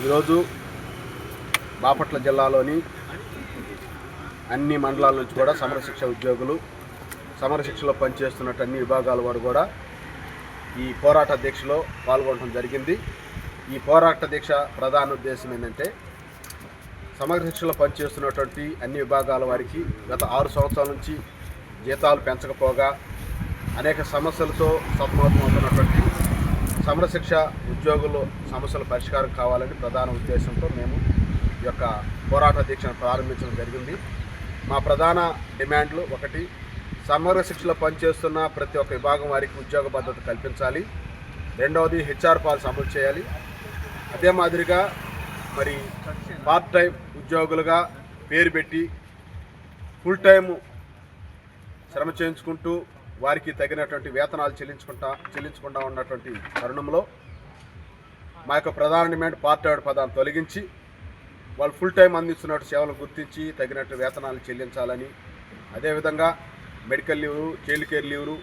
ఈరోజు బాపట్ల జిల్లాలోని అన్ని మండలాల నుంచి కూడా సమరశిక్ష ఉద్యోగులు సమరశిక్షలో పనిచేస్తున్నట్టు అన్ని విభాగాల వారు కూడా ఈ పోరాట దీక్షలో పాల్గొనడం జరిగింది. ఈ పోరాట దీక్ష ప్రధాన ఉద్దేశం ఏంటంటే సమగ్ర శిక్షలో పనిచేస్తున్నటువంటి అన్ని విభాగాల వారికి గత ఆరు సంవత్సరాల నుంచి జీతాలు పెంచకపోగా అనేక సమస్యలతో సతమతమవుతున్నటువంటి సమరశిక్ష ఉద్యోగులు సమస్యల పరిష్కారం కావాలని ప్రధాన ఉద్దేశంతో మేము ఈ యొక్క పోరాట దీక్షను ప్రారంభించడం జరిగింది. మా ప్రధాన డిమాండ్లు ఒకటి సమగ్ర శిక్షలో పనిచేస్తున్న ప్రతి ఒక్క విభాగం వారికి ఉద్యోగ భద్రత కల్పించాలి. రెండవది హెచ్ఆర్ పాలసీ అమలు చేయాలి. అదే మాదిరిగా మరి పార్ట్ టైం ఉద్యోగులుగా పేరు పెట్టి ఫుల్ టైం శ్రమ చేయించుకుంటూ వారికి తగినటువంటి వేతనాలు చెల్లించుకుంటా చెల్లించకుండా ఉన్నటువంటి తరుణంలో మా యొక్క ప్రధాన డిమాండ్ పార్ట్ టైం పదాన్ని తొలగించి వాళ్ళు ఫుల్ టైం అందిస్తున్నట్టు సేవలు గుర్తించి తగినట్టు వేతనాలు చెల్లించాలని అదేవిధంగా మెడికల్ లీవ్లు చైల్డ్ కేర్ లీవ్లు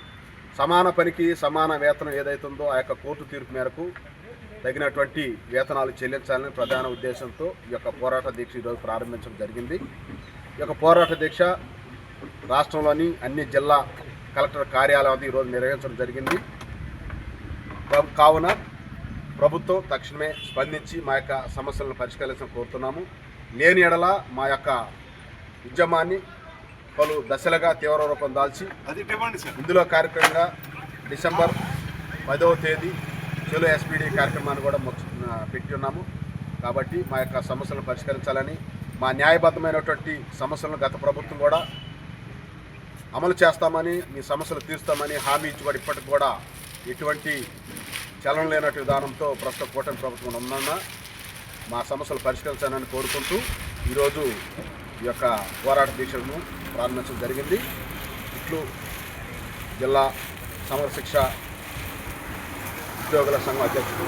సమాన పనికి సమాన వేతనం ఏదైతుందో ఆ యొక్క కోర్టు తీర్పు మేరకు తగినటువంటి వేతనాలు చెల్లించాలని ప్రధాన ఉద్దేశంతో ఈ యొక్క పోరాట దీక్ష ఈరోజు ప్రారంభించడం జరిగింది. ఈ యొక్క పోరాట దీక్ష రాష్ట్రంలోని అన్ని జిల్లా కలెక్టర్ కార్యాలయం వద్ద ఈరోజు నిర్వహించడం జరిగింది. కావున ప్రభుత్వం తక్షణమే స్పందించి మా యొక్క సమస్యలను పరిష్కరించాలని కోరుతున్నాము. లేని ఎడల మా యొక్క ఉద్యమాన్ని పలు దశలుగా తీవ్ర రూపం దాల్చి అది ఇందులో కార్యక్రమంగా డిసెంబర్ పదవ తేదీ చెలో ఎస్పీడీ కార్యక్రమాన్ని కూడా పెట్టి ఉన్నాము. కాబట్టి మా యొక్క సమస్యలను పరిష్కరించాలని మా న్యాయబద్ధమైనటువంటి సమస్యలను గత ప్రభుత్వం కూడా అమలు చేస్తామని మీ సమస్యలు తీరుస్తామని హామీ ఇచ్చి కూడా ఇప్పటికి కూడా ఎటువంటి చలనం లేనట్టు విధానంతో ప్రస్తుత కూటమి ప్రభుత్వం ఉందన్న మా సమస్యలు పరిష్కరించాలని కోరుకుంటూ ఈరోజు ఈ యొక్క పోరాట దీక్షను ప్రారంభించడం జరిగింది. ఇట్లు జిల్లా సమరశిక్ష ఉద్యోగుల సంఘం అధ్యక్షుడు